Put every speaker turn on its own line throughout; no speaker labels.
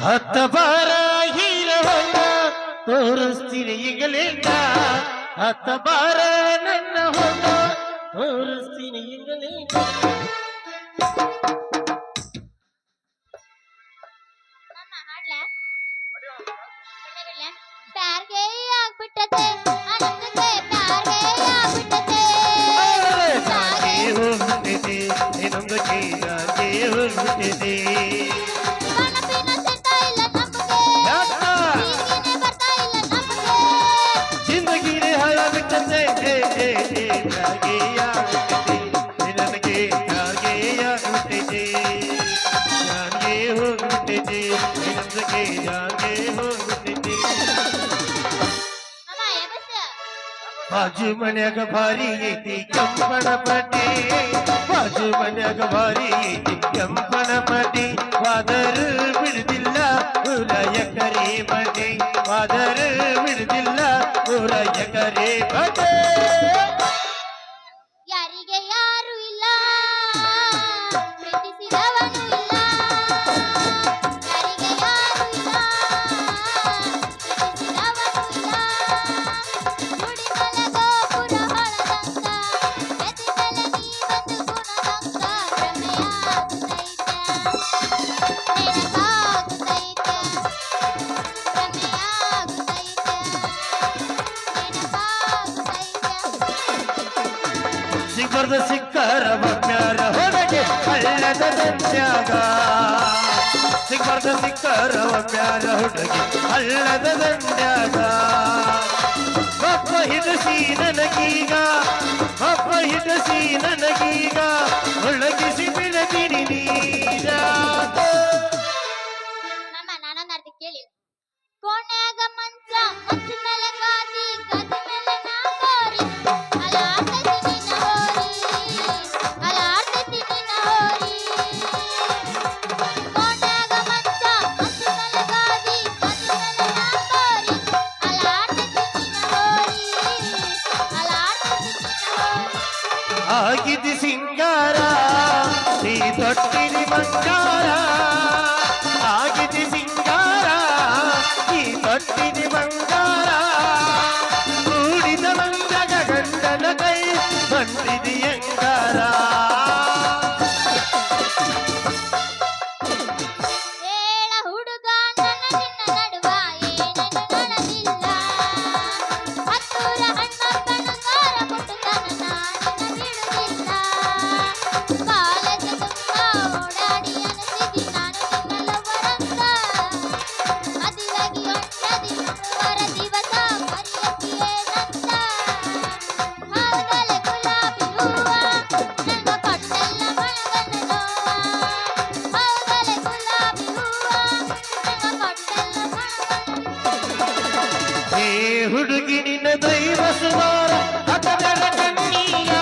ಹತ್ತ ಬಾರ ಹೀರವನ್ನ ತೋರಿಸ್ತೀನಿ ಈಗಲಿಂದ ಹತ್ತ ಬಾರ ನನ್ನ ಹೊನ್ನ ತೋರಿಸ್ತೀನಿ ಈಗಲಿಂದ
ಪ್ಯಾರ್ಗೆ ಆಗ್ಬಿಟ್ಟತೆ ಅನಂತತೆ ಪ್ಯಾರ್ಗೆ ಆಗ್ಬಿಟ್ಟತೆ
ಜಾಗೆ ಹೋಗ್ಬಿಟ್ಟಿದೆ ಇನ್ನೊಂದು ಜಾಗೆ ಹೋಗ್ಬಿಟ್ಟಿದೆ
ಕಣಪಿನ
ಬಾಜು ಮನ್ಯಾಗ ಭಾರಿ ಐತಿ ಕೆಂಪಣ ಪಟ್ಟಿ ಬಾಜು ಮನ್ಯಾಗ ಭಾರಿ ಐತಿ ಕೆಂಪಣ ಪಟ್ಟಿ ವಾದರು ಬಿಡುದಿಲ್ಲ ಊರ ಎಕರೆ ಮನೆ ವಾದರು ಬಿಡುದಿಲ್ಲ ಊರ ಎಕರೆ ಮನೆ ಸಿಕ್ಕರ ಪ್ಯಾರ ಹುಡುಗಿ ಅಲ್ಲದ ದಂಡ್ಯಾಗ ಬಪ್ಪ ಹಿಡಸಿ ನನಗೀಗ ಬಪ್ಪ ಹಿಡಸಿ ನನಗೀಗ
ಹೋರಿ
ಆಗಿದ್ದು ಸಿಂಗಾರ ನೀ ತೊಟ್ಟಿನಿ ಬಂಗಾರ ಆಗಿದ್ದು ಸಿಂಗಾರ ನೀ ತೊಟ್ಟಿನಿ ಬಂಗಾರ ಕೂಡಿದ ಮಂಗಗ ಗಂಡನ ಕೈ ಬಂದಿದಿ ಅಂಗಾರ
ಹುಡುಗಿ ನಿನ್ನ
ದೈವ ಸುಮಾರ ಹತ್ತದರ ಕಣ್ಣೀರ?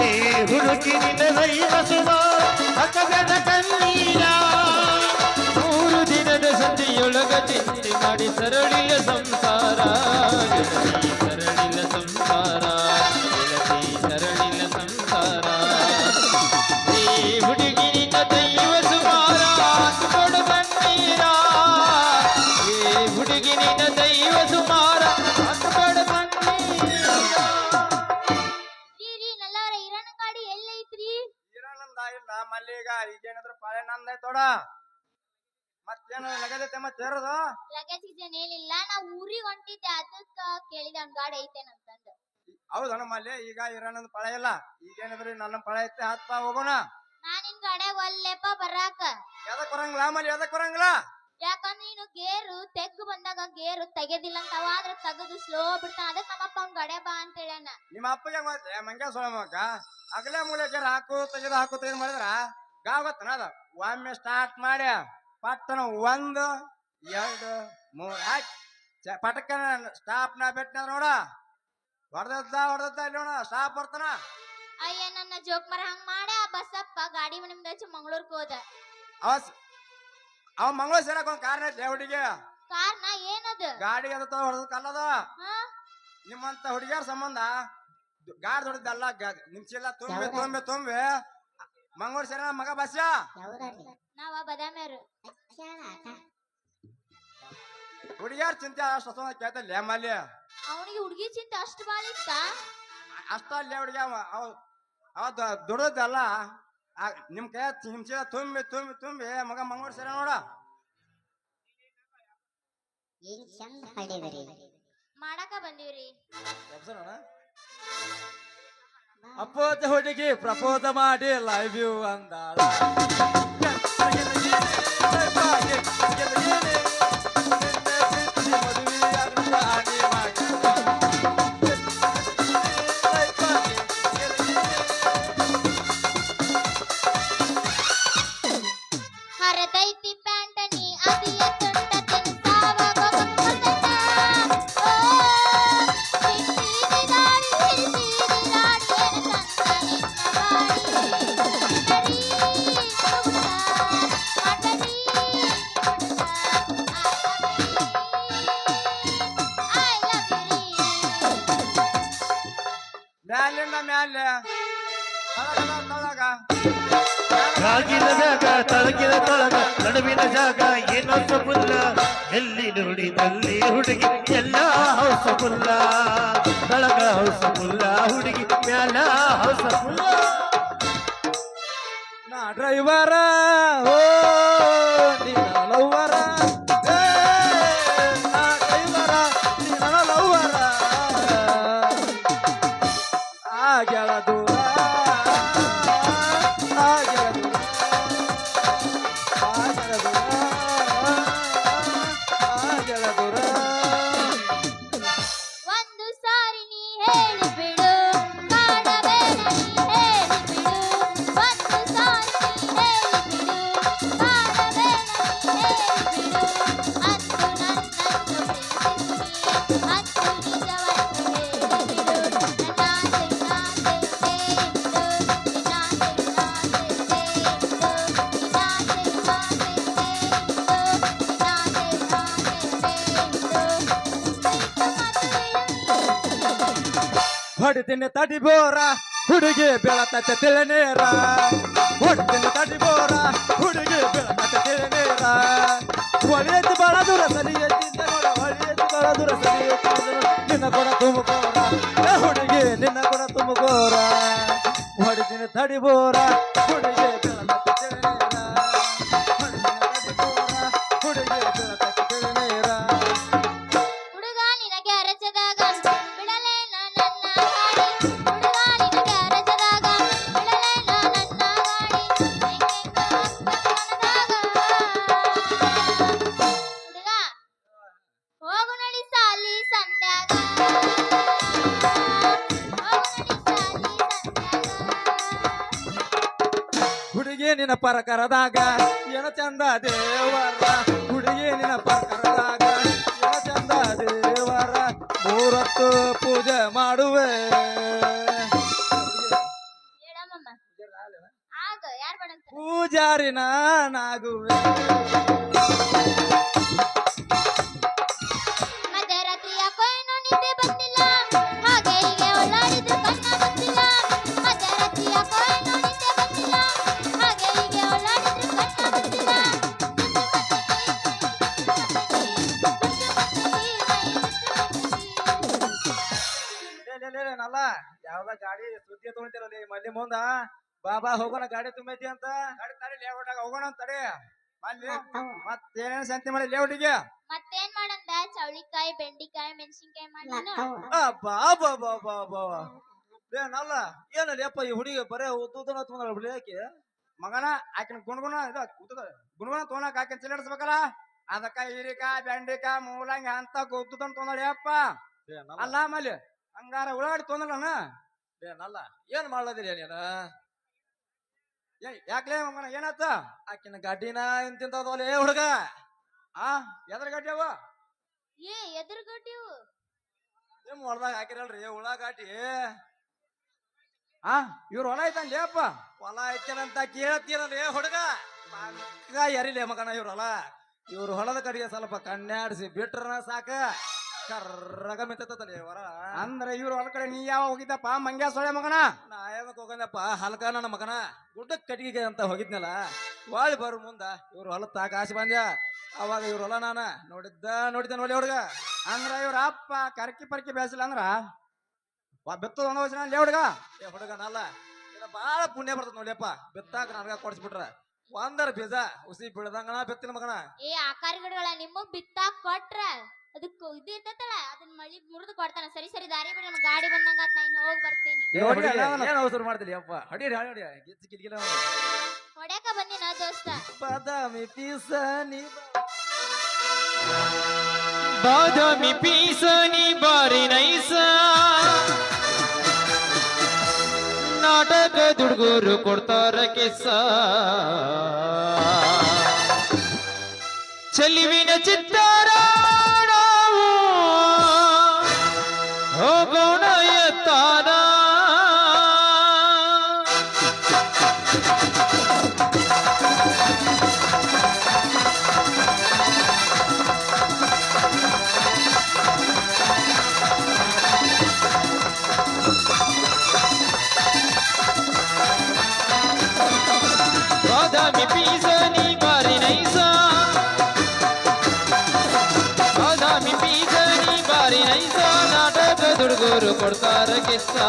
ಹೇ ಹುಡುಗಿ ನಿನ್ನ ದೈವ ಸುಮಾರ ಹತ್ತದರ ಕಣ್ಣೀರ? ಮೂರು ದಿನದ ಸಂಜೆಯೊಳಗ ಚಿಂತೆ ಮಾಡಿ ಸರಳಿಯ ಸಂಸಾರ. ಸರಳಿಯ ಸಂಸಾರ.
ಈಗೇನಾದ್ರು ಪಾಳೆ ನಂದ ತೋಡ. ಮತ್ತೇನು ನಗದೈತೆ ಮತ್ತೆ ಇರೋದು
ಲಗೇಜ್ ಗಿಜನ್ ಏನಿಲ್ಲ ನಾ ಊರಿಗೆ ಹೊಂಟಿದ್ದೆ ಅದಕ್ಕ ಕೇಳಿದ ಒಂದ್ ಗಾಡಿ ಐತೇನಂತಂದ
ಹೌದಣ್ಣ ಮಲ್ಲೆ ಈಗ ಇರೋಣದ ಪಳೆ ಇಲ್ಲ. ಈಗೇನಾದ್ರು ನನ್ನ ಪಳೆ ಐತೆ ಹತ್ಪ ಹೋಗೋಣ.
ನಾನ್ ನಿನ್ ಗಾಡ್ಯಾಗ ಒಲ್ಲೆಪ್ಪ ಬರಾಕ.
ಯಾವ್ದಕ್ ಬರಂಗಿಲ್ಲ ಮಲ್ಲಿ ಎದಕ್ ಬರಂಗಿಲ್ಲ?
ಯಾಕಂದ್ರೆ ನೀನು ಗೇರು ತೆಗ್ಗು ಬಂದಾಗ ಗೇರು ತೆಗೆದಿಲ್ಲ ಅಂತ ಅವ ಆದ್ರೆ ತೆಗೆದು ಸ್ಲೋ ಬಿಡ್ತಾನ. ಅದಕ್ಕೆ ನಮ್ಮಪ್ಪ ಅವ್ನ್ ಗಡೆ ಬಾ ಅಂತ ಹೇಳ್ಯಾನ.
ನಿಮ್ಮ ಅಪ್ಪಗೆ ಮತ್ತೆ ಮಂಗ್ಯ ಸೊಳಮಕ್ಕ ಅಗಲೇ ಮೂಲೆ ಜರ ಹಾಕು ತೆಗೆದು ಹಾಕು ತೆಗೆದು ಮಾಡಿದ್ರ? ಗಾವ್ ಗೊತ್ತನ ಅದ ಒಮ್ಮೆ ಸ್ಟಾರ್ಟ್ ಮಾಡಿ ಪಟ್ಟನ ಒಂದು ಎರಡು ಮೂರು. ಹಾಕಿ ಪಟಕನ ಸ್ಟಾಪ್ ನಾ ಬೆಟ್ಟ ನೋಡ. ಹೊಡೆದ ಹೊಡೆದ ಇಲ್ಲಿ ನೋಡ ಸ್ಟಾಪ್ ಬರ್ತಾನ.
ಅಯ್ಯ ನನ್ನ ಜೋಕ್ ಮರ ಹಂಗ ಮಾಡಿ ಆ ಬಸ್ಸಪ್ಪ ಗಾಡಿ ನಿಮ್ದು ಹಚ್ಚಿ ಮಂಗಳೂರ್ಗೆ ಹೋದ.
ಅವ ಅವ ಮಂಗಳೂರು ಸೇರಕ್ ಒಂದ್ ಕಾರಣ ಐತೆ ಹುಡುಗಿ?
ಕಾರಣ ಏನದು?
ಗಾಡಿ ಅದ ಹೊಡೆದ ಕಲ್ಲದ?
ಹಾ?
ನಿಮ್ಮಂತ ಹುಡುಗಿಯರ ಸಂಬಂಧ ಗಾಡಿ ಹೊಡೆದಲ್ಲ ನಿಮ್ ಚೀಲ ತುಂಬಿ ತುಂಬಿ ತುಂಬಿ. ಮಂಗಳೂರು ಸೇರ ಮಗ ಬಸ್ಸ
ನಾವ ಬದಾಮ್ಯಾರು
ಹುಡುಗಿಯಾರ ಚಿಂತೆ ಅಷ್ಟು ಕೇಳ್ತಲ್ಲ ಮಲ್ಲಿ
ಅವನಿಗೆ ಹುಡುಗಿ ಚಿಂತೆ ಅಷ್ಟು ಬಾಳ ಇತ್ತ?
ಅಷ್ಟಲ್ಲಿ ಹುಡುಗಿ ಅವ ಅವ ದುಡಿದಲ್ಲ ನಿಮ್ ಕೈ ನಿಮ್ ತುಂಬಿ ತುಂಬಿ ತುಂಬಿ ಮಗ ಮಂಗಳೂರು ಸೇರ ನೋಡ.
ಮಾಡಾಕ ಬಂದೀವ್ರಿ.
ಅಪ್ಪೋತ ಹುಡುಗಿ ಪ್ರಪೋಸ ಮಾಡಿ ಲೈವ್ ಯು ಅಂದಾಳ.
ಕಾಗಿನ ಜಾಗ, ತಳಗಿನ ತಳಗ, ನಡುವಿನ ಜಾಗ, ಏನೋ ಎಲ್ಲಿ ನುಡಿದಲ್ಲಿ ಹುಡುಗಿ, ಎಲ್ಲ ಹೌಸಬುಲ್ಲ ತಳಗ ಹೌಸಬುಲ್ಲ ಹುಡುಗಿ, ಮ್ಯಾಲ ಹೌಸಬುಲ್ಲ
ನಾ ಡ್ರೈವರ, ಓ ಆಗ್ಯಾಳ ದೂರ ಹೊಡಿತೀನಿ ತಡಿ ಬೋರ, ಹುಡುಗಿ ಬೆಳತತೆ ತಿಳನೇರ. ಹೊಟ್ಟಿನ ತಡಿ ಬೋರ, ಹುಡುಗಿ ಬೆಳತತೆ ತಿಳನೇರ. ಹೊಳಿಯತಿ ಬಹಳ ದೂರ ಸರಿ ಎತ್ತಿದ್ದೆ ನೋಡ ಹೊಳಿಯತಿ ಬಹಳ ದೂರ ನೋಡ. ನಿನ್ನ ಕೊಡ ತುಂಬಕೋರ ಹುಡುಗಿ, ನಿನ್ನ ಕೊಡ ತುಂಬಕೋರ ಹೊಡಿತೀನಿ ತಡಿ ಬೋರ.
ನಿನ್ನ
ಪರಕರದಾಗ ಏನ ಚಂದ ದೇವರ ಹುಡುಗಿ ನಿನ್ನ ಪರಕರದಾಗ ಏನ ಚಂದ ದೇವರ ಮೂರತ್ತು ಪೂಜೆ ಮಾಡುವೆ.
ಪೂಜಾರಿನ ಆಗ
ಬಾಬಾ ಹೋಗೋಣ ಗಾಡಿ ತುಂಬೈತಿ ಅಂತ?
ತಡಿ ತಡಿ ಲೇಔಟಾಗ ಹೋಗೋಣ ಅಂತ ತಡಿ. ಮಲ್ಲಿ ಮತ್ತೇನೇನ್ ಸಂತಿ ಮಾಡಿ ಲೇಔಟಿಗೆ
ಮತ್ತೇನ್ ಮಾಡಂದ ಚೌಳಿಕಾಯಿ ಬೆಂಡಿಕಾಯಿ ಮೆಣಸಿನ್ಕಾಯಿ
ಬಾ ಬಾ ಬಾ ಬಾ ಬಾ ಏನಲ್ಲ ನಲ್ಲ ಏನಲ್ಲಿ ಅಪ್ಪ ಈ ಹುಡುಗಿ ಬರೇ ಉದ್ದುದನ ತೊಗೊಂಡ ಬಿಡಕ್ಕೆ
ಮಗನ ಆಕಿನ ಗುಣಗುಣ ಇದು ಉದ್ದದ ಗುಣಗುಣ ತೊಗೊಳಕ್ ಆಕಿನ ಚಿಲ್ಲಡಿಸ್ಬೇಕಲ್ಲ ಅದಕ್ಕ ಹೀರಿಕಾಯಿ ಬೆಂಡಿಕಾಯಿ ಮೂಲಂಗಿ ಅಂತ ಗೊತ್ತದನ್ ತೊಂದಳಿ ಅಪ್ಪ ಅಲ್ಲ ಮಲ್ಲಿ ಹಂಗಾರ ಉಳ್ಳಾಡಿ ತೊಂದಲನ
ಏನಲ್ಲ ನಲ್ಲ. ಏನ್ ಮಾಡ್ಲದಿಲ್ಲ ನೀನ?
ಯಾಕ್ಲೇ ಮಗನ ಏನಾತ?
ಆಕಿನ ಗಡ್ಡಿನ ಎಂತಿಂತದವಲ್ಲ ಏ ಹುಡುಗ?
ಆ ಎದ್ರ ಗಡ್ಡಿ ಅವ?
ಏ ಗಡ್ಡಿ
ನಿಮ್ ಹೊಲದಾಗ ಹಾಕಿರಲ್ರಿ ಉಳ್ಳಾಗಾಟಿ
ಆ ಇವ್ರ ಹೊಲ ಐತನ್ಲೇ ಅಪ್ಪ?
ಹೊಲ ಐತೇನಂತ ಕೇಳ್ತೀರಲ್ಲ ಏ ಹುಡುಗ? ಎರಿಲೆ ಮಗನ ಇವ್ರ ಹೊಲ. ಇವ್ರ ಹೊಲದ ಕಡೆಗೆ ಸ್ವಲ್ಪ ಕಣ್ಣಾಡಿಸಿ ಬಿಟ್ರನ ಸಾಕ. ಕರ್ರಗ ಮಿಂತತಲೆ ಹೊರ
ಅಂದ್ರ ಇವ್ರ ಹೊಲ ಕಡೆ ನೀ ಯಾವ ಹೋಗಿದ್ದಪ್ಪ? ಮಂಗ್ಯ ಸೊಳೆ ಮಗನ?
ನಾ ಯಾವಾಗ ಹೋಗಂದಪ್ಪ? ಹಲ್ಕ ನನ್ನ ಮಗನ. ಗುಡ್ಡ ಕಟ್ಟಿಗೆ ಅಂತ ಹೋಗಿದ್ನಲ್ಲ ವಾಳಿ ಬರು ಮುಂದ ಇವ್ರು ಹೊಲ ತಾಕ ಆಸೆ ಬಂದ್ಯ? ಅವಾಗ ಇವ್ರ ಹೊಲ ನಾನ ನೋಡಿದ್ದ ನೋಡಿದ್ದ ನೋಡಿ ಹುಡುಗ
ಅಂದ್ರ ಇವ್ರ ಅಪ್ಪ ಕರ್ಕಿ ಪರ್ಕಿ ಬೆಳೆಸಿಲ್ಲ ಅಂದ್ರ? ಬೆತ್ತದ ಒಂದ ವಚನ ಲೇ ಹುಡುಗ
ಏ ಹುಡುಗನಲ್ಲ ಇಲ್ಲ ಬಾಳ ಪುಣ್ಯ ಬರ್ತದ ನೋಡಿಯಪ್ಪ. ಬಿತ್ತಾಕ ನನಗ ಕೊಡ್ಸ್ಬಿಟ್ರ. ಒಂದರ ಬೀಜ ಉಸಿ ಬೀಳದಂಗನ ಬೆತ್ತಿನ ಮಗನ.
ಏ ಆಕಾರ ಗಿಡಗಳ ನಿಮ್ಮ ಬಿತ್ತಾಕ್ ಕೊಟ್ರ? ಅದಕ್ಕೆ ಇದು ಇರ್ತೈತಲ್ಲ ಅದನ್ನ ಮಳಿ ಮುರಿದು ಕೊಡ್ತಾನ. ಸರಿ ಸರಿ ದಾರಿ ಬಿಡ ನಮ್ಗೆ ಗಾಡಿ ಬಂದಂಗ ಆತ್ ನಾ ಇನ್ನು ಹೋಗಿ ಬರ್ತೀನಿ.
ಏನ್ ಅವಸರ ಮಾಡ್ತಿಲಿ ಅಪ್ಪ ಹೊಡಿರಿ ಹೊಡಿ ಗಿಚ್ಚ ಕಿಲ್ಗಿಲ
ಹೊಡ್ಯಾಕ ಬಂದಿನ ದೋಸ್ತ?
ಬಾದಾಮಿ ಪೀಸ ನೀ
ಬಾದಾಮಿ ಪೀಸನಿ ಬಾರಿ ನೈಸ. ನಾಟಕ ದುಡ್ಗೂರು ಕೊಡ್ತಾರ ಕೆಸ ಚೆಲುವಿನ ಚಿತ್ತಾರ. ದೇವರು ಕೊಡ್ತಾರ ಕಿಸ್ತಾ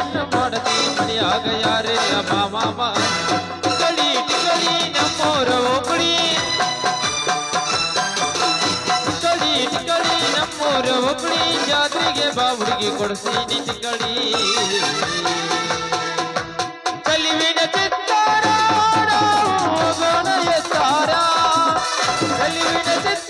ಚೆನ್ನ ಮಾಡದೆ ಮನೆಯಾಗ ಯಾರೇ ಮಾಮ ಕಳಿ ಕಳಿ ನಮ್ಮೋರ ಒಬ್ಬಳಿ ಕಳಿ ಕಳಿ ನಮ್ಮೋರ ಒಬ್ಬಳಿ ಜಾತ್ರೆಗೆ ಬಾ ಹುಡುಗಿ ಕೊಡಿಸಿ ನಿಂತ್ಕಳಿ ಕಲಿವಿನ ಚಿತ್ತಾರ ಹೋಗೋಣ ಎತ್ತಾರ ಕಲಿವಿನ ಚಿತ್ತ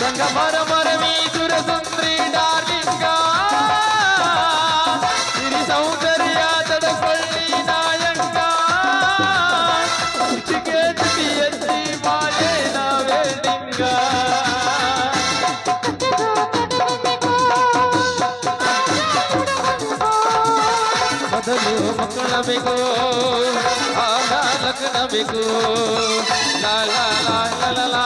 గంగమర మరవీ సుర సుందరి డార్లింగ సిరి సౌందర్య తడపల్లి నాయంగ చికేతి ఎత్తి వాయే నా వేడింగా ಮೊದಲು ಮಕ್ಕಳಬೇಕು ಆ ನಾಲ್ಕು ನಬೇಕು ಲಾ ಲಾ